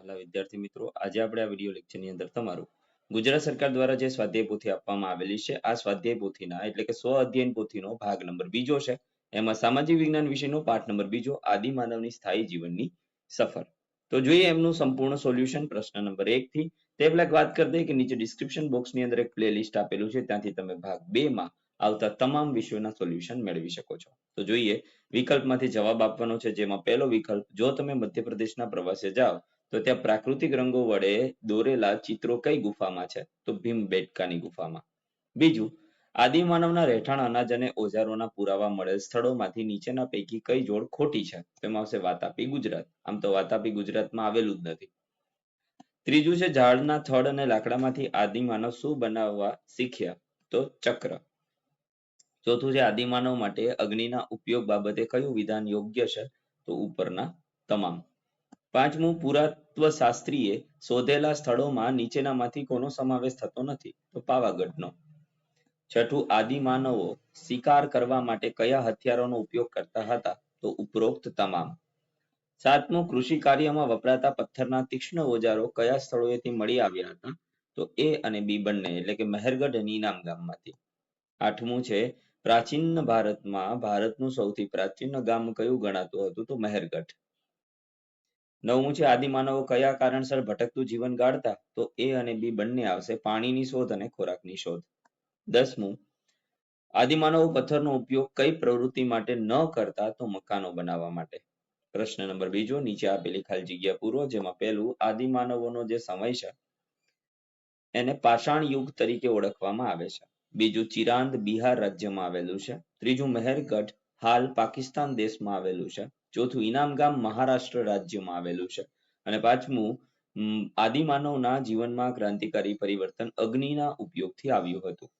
હાલો, વિદ્યાર્થી મિત્રો, આજે આપણે આ વીડિયો લેક્ચરની અંદર તમારું ગુજરાત સરકાર દ્વારા જે સ્વાધ્યાય પોથી આપવામાં આવેલી છે, આ સ્વાધ્યાય પોથીના એટલે કે સ્વ અધ્યયન પોથીનો ભાગ નંબર બીજો છે. એમાં સામાજિક વિજ્ઞાન વિષયનો પાઠ નંબર બીજો આદિમાનવની સ્થાયી જીવનની સફર. તો જોઈએ એમનું સંપૂર્ણ સોલ્યુશન પ્રશ્ન નંબર એક થી. તે પહેલા વાત કરી દઈએ કે નીચે ડિસ્ક્રિપ્શન બોક્સની અંદર એક પ્લેલિસ્ટ આપેલું છે, ત્યાંથી તમે ભાગ બે માં આવતા તમામ વિષયોના સોલ્યુશન મેળવી શકો છો. તો જોઈએ, વિકલ્પમાંથી જવાબ આપવાનો છે, જેમાં પહેલો વિકલ્પ, જો તમે મધ્યપ્રદેશના પ્રવાસે જાઓ તો ત્યાં પ્રાકૃતિક રંગો વડે દોરેલા ચિત્રો કઈ ગુફામાં છે? તો ભીમબેટકાની ગુફામાં. બીજું, આદિમાનવના રહેઠાણ અનાજ અને ઓજારોના પુરાવા મળેલ સ્થળોમાંથી નીચેના પૈકી કઈ જોડ ખોટી છે? તેમાં આવશે વાતાપી ગુજરાત. આમ તો વાતાપી ગુજરાતમાં આવેલું જ નથી. ત્રીજું છે, ઝાડના થડ અને લાકડામાંથી આદિમાનવ શું બનાવવા શીખ્યા? તો ચક્ર. ચોથું છે, આદિમાનવ માટે અગ્નિના ઉપયોગ બાબતે કયું વિધાન યોગ્ય છે? તો ઉપરના તમામ. પાંચમું પુરાતત્વ શાસ્ત્રીએ શોધેલા સ્થળોમાં નીચેનામાંથી કોનો સમાવેશ થતો નથી? તો પાવાગઢનો. છઠ્ઠું આદિમાનવો શિકાર કરવા માટે કયા હથિયારોનો ઉપયોગ કરતા હતા? તો ઉપરોક્ત તમામ. સાતમું, કૃષિ કાર્યમાં વપરાતા પથ્થરના તીક્ષ્ણ ઓજારો કયા સ્થળોએથી મળી આવ્યા હતા? તો એ અને બી બંને, એટલે કે મહેરગઢ અને ગામમાંથી. આઠમું છે, પ્રાચીન ભારતમાં ભારતનું સૌથી પ્રાચીન ગામ કયું ગણાતું હતું? તો મહેરગઢ. નવમું છે, આદિમાનવો કયા કારણસર ભટકતું જીવન ગાળતા? તો એ અને બી બંને આવશે પાણીની શોધ અને ખોરાકની શોધ. દસમું, આદિમાનવો પથ્થરનો ઉપયોગ કઈ પ્રવૃત્તિ માટે ન કરતા તો મકાનો બનાવવા માટે? પ્રશ્ન નંબર બીજો, નીચે આપેલી ખાલી જગ્યા પૂરો, જેમાં પહેલું, આદિમાનવોનો જે સમય છે, એને પાષાણ યુગ તરીકે ઓળખવામાં આવે છે. બીજું, ચિરાંદ બિહાર રાજ્યમાં આવેલું છે. ત્રીજું, મહેરગઢ હાલ પાકિસ્તાન દેશમાં આવેલું છે. ચોથું ઇનામ ગામ મહારાષ્ટ્ર રાજ્યમાં આવેલું છે. અને પાંચમું આદિમાનવના જીવનમાં ક્રાંતિકારી પરિવર્તન અગ્નિના ઉપયોગથી આવ્યું હતું.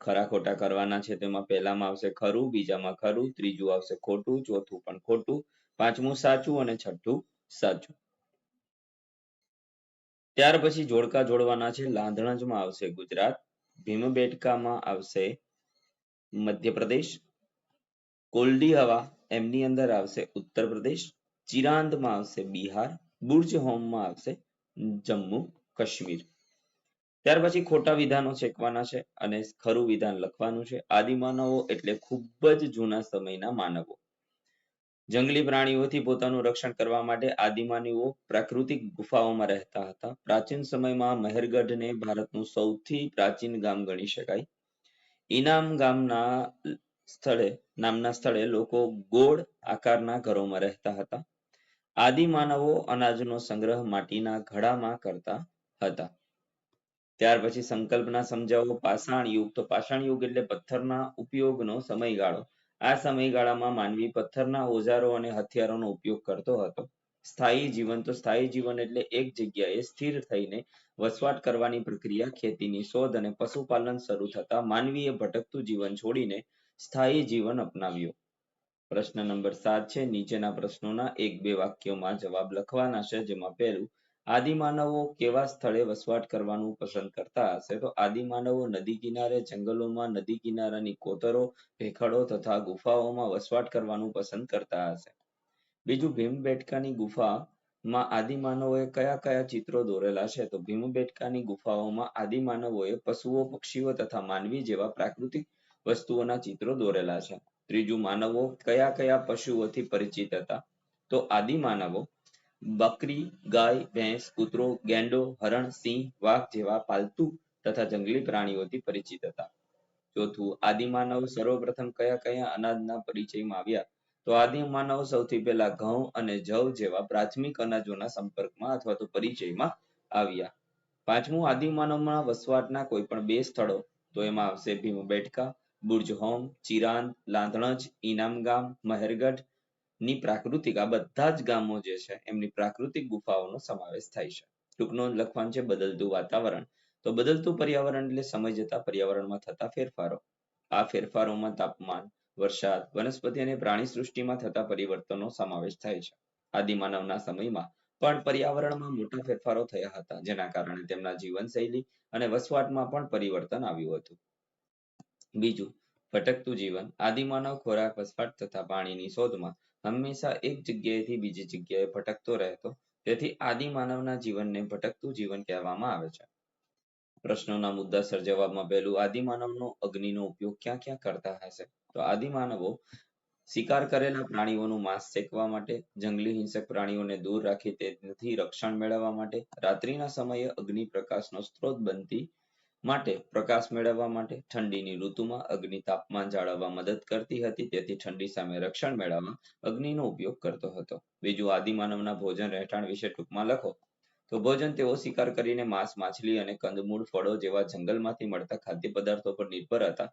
ખરા ખોટા કરવાના છે તેમાં પહેલામાં આવશે ખરું, બીજામાં ખરું, ત્રીજું આવશે ખોટું, ચોથું પણ ખોટું, પાંચમું સાચું અને છઠ્ઠું સાચું. ત્યાર પછી જોડકા જોડવાના છે. લાંધણજમાં આવશે ગુજરાત, ભીમબેટકામાં આવશે મધ્યપ્રદેશ કોલ્ડી હવા એમની અંદર આવશે ઉત્તર પ્રદેશ, ચિરાંદમાં આવશે બિહાર, બુર્જ હોમમાં આવશે જમ્મુ કાશ્મીર. ત્યાર પછી ખોટા વિધાનો છેકવાના છે અને ખરું વિધાન લખવાનું છે. આદિમાનવો એટલે ખૂબ જ જૂના સમયના માનવો. જંગલી પ્રાણીઓથી પોતાનું રક્ષણ કરવા માટે આદિમાનવો પ્રાકૃતિક ગુફાઓમાં રહેતા હતા. પ્રાચીન સમયમાં મહેરગઢને ભારતનું સૌથી પ્રાચીન ગામ ગણી શકાય. ઇનામ ગામના સ્થળે, નામના સ્થળે લોકો ગોળ આકારના ઘરોમાં રહેતા હતા. આદિમાનવો અનાજનો સંગ્રહ માટીના ઘડામાં કરતા હતા. ત્યાર પછી સંકલ્પના સમજાવો પાષાણ યુગ તો પાષાણ યુગ એટલે પથ્થરના ઉપયોગનો સમયગાળો. આ સમયગાળામાં માનવી પથ્થરના ઓજારો અને હથિયારોનો ઉપયોગ કરતો હતો. સ્થાયી જીવન, તો સ્થાયી જીવન એટલે એક જગ્યાએ સ્થિર થઈને વસવાટ કરવાની પ્રક્રિયા ખેતીની શોધ અને પશુપાલન શરૂ થતા માનવીએ ભટકતું જીવન છોડીને સ્થાયી જીવન અપનાવ્યું. પ્રશ્ન નંબર સાત છે, નીચેના પ્રશ્નોના એક બે વાક્યોમાં જવાબ લખવાના છે, જેમાં પહેલું, આદિમાનવો કેવા સ્થળે વસવાટ કરવાનું પસંદ કરતા હશે? તો આદિમાનવો નદી કિનારે, જંગલોમાં નદી કિનારાની કોતરો, ભેખડો તથા ગુફાઓમાં વસવાટ કરવાનું પસંદ કરતા હશે. બીજું, ભીમબેટકાની ગુફામાં આદિમાનવોએ કયા કયા ચિત્રો દોરેલા છે? તો ભીમબેટકાની ગુફાઓમાં આદિમાનવોએ પશુઓ, પક્ષીઓ તથા માનવી જેવા પ્રાકૃતિક વસ્તુઓના ચિત્રો દોરેલા છે. ત્રીજું, માનવો કયા કયા પશુઓથી પરિચિત હતા? તો આદિમાનવો બકરી, ગાય, ભેંસ, કૂતરો, ગેંડો, હરણ, સિંહ, વાઘ જેવા પાલતુ તથા જંગલી પ્રાણીઓથી પરિચિત હતા. ચોથું આદિમાનવ સર્વપ્રથમ કયા કયા અનાજના પરિચયમાં આવ્યા? તો આદિમાનવ સૌથી પહેલા ઘઉં અને જવ જેવા પ્રાથમિક અનાજોના સંપર્કમાં અથવા તો પરિચયમાં આવ્યા. પાંચમું આદિમાનવમાં વસવાટના કોઈ પણ બે સ્થળો? તો એમાં આવશે ભીમબેટકા બુર્જ હોમ ચિરાંદ, લાંધણજ ઇનામ ગામ મહેરગઢની પ્રાકૃતિક આ બધા જ ગામો જે છે એમની પ્રાકૃતિક ગુફાઓનો સમાવેશ થાય છે. ટૂંકનો લખવાનું છે બદલતું વાતાવરણ. તો બદલતું પર્યાવરણ એટલે સમય જતા પર્યાવરણમાં થતા ફેરફારો. આ ફેરફારોમાં તાપમાન, વરસાદ, વનસ્પતિ અને પ્રાણી સૃષ્ટિમાં થતા પરિવર્તનનો સમાવેશ થાય છે. આદિમાનવના સમયમાં પણ પર્યાવરણમાં મોટા ફેરફારો થયા હતા, જેના કારણે તેમના જીવનશૈલી અને વસવાટમાં પણ પરિવર્તન આવ્યું હતું. બીજું, ભટકતું જીવન. આદિમાનવ ખોરાક, વસવાટ તથા પાણીની શોધમાં હંમેશા એક જગ્યાએથી બીજી જગ્યાએ ભટકતો રહેતો. તેથી આદિ માનવના જીવનને ભટકતું જીવન કહેવામાં આવે છે. પ્રશ્નોના મુદ્દાસર જવાબમાં પહેલું આદિમાનવનો અગ્નિનો ઉપયોગ ક્યાં ક્યાં કરતા હશે? તો આદિમાનવો શિકાર કરેલા પ્રાણીઓનું માંસ શેકવા માટે, જંગલી હિંસક પ્રાણીઓને દૂર રાખી તેથી રક્ષણ મેળવવા માટે, રાત્રિના સમયે અગ્નિ પ્રકાશનો સ્ત્રોત બનતી માટે પ્રકાશ મેળવવા માટે ઠંડીની ઋતુમાં અગ્નિ તાપમાન જાળવવા મદદ કરતી હતી, તેથી ઠંડી સામે રક્ષણ મેળવવા અગ્નિનો ઉપયોગ કરતો હતો. બીજું, આદિમાનવના ભોજન રહેઠાણ વિશે ટૂંકમાં લખો. તો ભોજન તેઓ શિકાર કરીને માંસ, માછલી અને કંદમૂળ ફળો જેવા જંગલમાંથી મળતા ખાદ્ય પદાર્થો પર નિર્ભર હતા.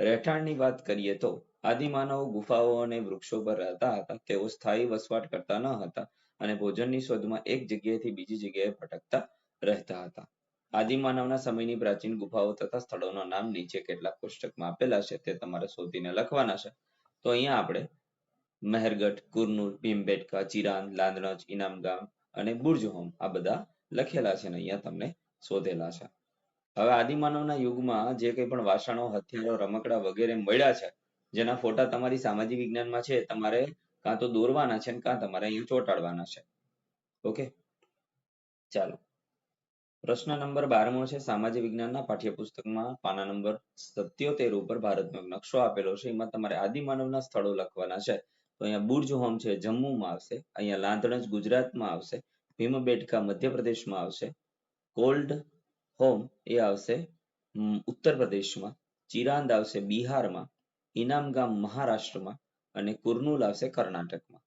રહેઠાણની વાત કરીએ તો, આદિમાનવો ગુફાઓ અને વૃક્ષો પર રહેતા હતા. તેઓ સ્થાયી વસવાટ કરતા ન હતા અને ભોજનની શોધમાં એક જગ્યાએથી બીજી જગ્યાએ ભટકતા રહેતા હતા. આદિમાનવના સમયની પ્રાચીન ગુફાઓ તથા સ્થળોના નામ નીચે કેટલાક કોષ્ટકમાં આપેલા છે, તે તમારે શોધીને લખવાના છે. તો અહીંયા આપણે મહેરગઢ કુરનુર ભીમબેટકા, ચિરાંદ, લાંદણજ, ઇનામગામ અને બુર્જહોમ આ બધા લખેલા છે અને અહીંયા તમને શોધેલા છે. હવે આદિમાનવના યુગમાં જે કંઈ પણ વાસણો, હથિયારો, રમકડા વગેરે મળ્યા છે, જેના ફોટા તમારી સામાજિક વિજ્ઞાનમાં છે તમારે કાં તો દોરવાના છે કાં તમારે અહીંયા ચોંટાડવાના છે. ઓકે? ચાલો. પ્રશ્ન નંબર બારમો છે, સામાજિક વિજ્ઞાનના પાઠ્યપુસ્તકમાં પાના નંબર સત્યોતેર ઉપર ભારતનો એક નકશો આપેલો છે, એમાં તમારે આદિમાનવના સ્થળો લખવાના છે. તો અહીંયા બુર્જ હોમ છે, જમ્મુમાં આવશે, અહીંયા લાંધણજ ગુજરાતમાં આવશે, ભીમબેટકા મધ્યપ્રદેશમાં આવશે, કોલ્ડ હોમ એ આવશે ઉત્તર પ્રદેશમાં ચિરાંદ આવશે, બિહારમાં, ઇનામગામ મહારાષ્ટ્રમાં અને કુર્નુલ આવશે, કર્ણાટકમાં.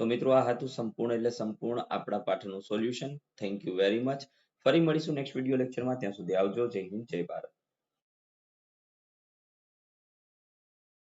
તો મિત્રો આ હતું સંપૂર્ણ એટલે સંપૂર્ણ આપણા પાઠનું solution. Thank you very much ફરી મળીશું નેક્સ્ટ વીડિયો લેક્ચરમાં ત્યાં સુધી આવજો. જય હિન્દ જય ભારત.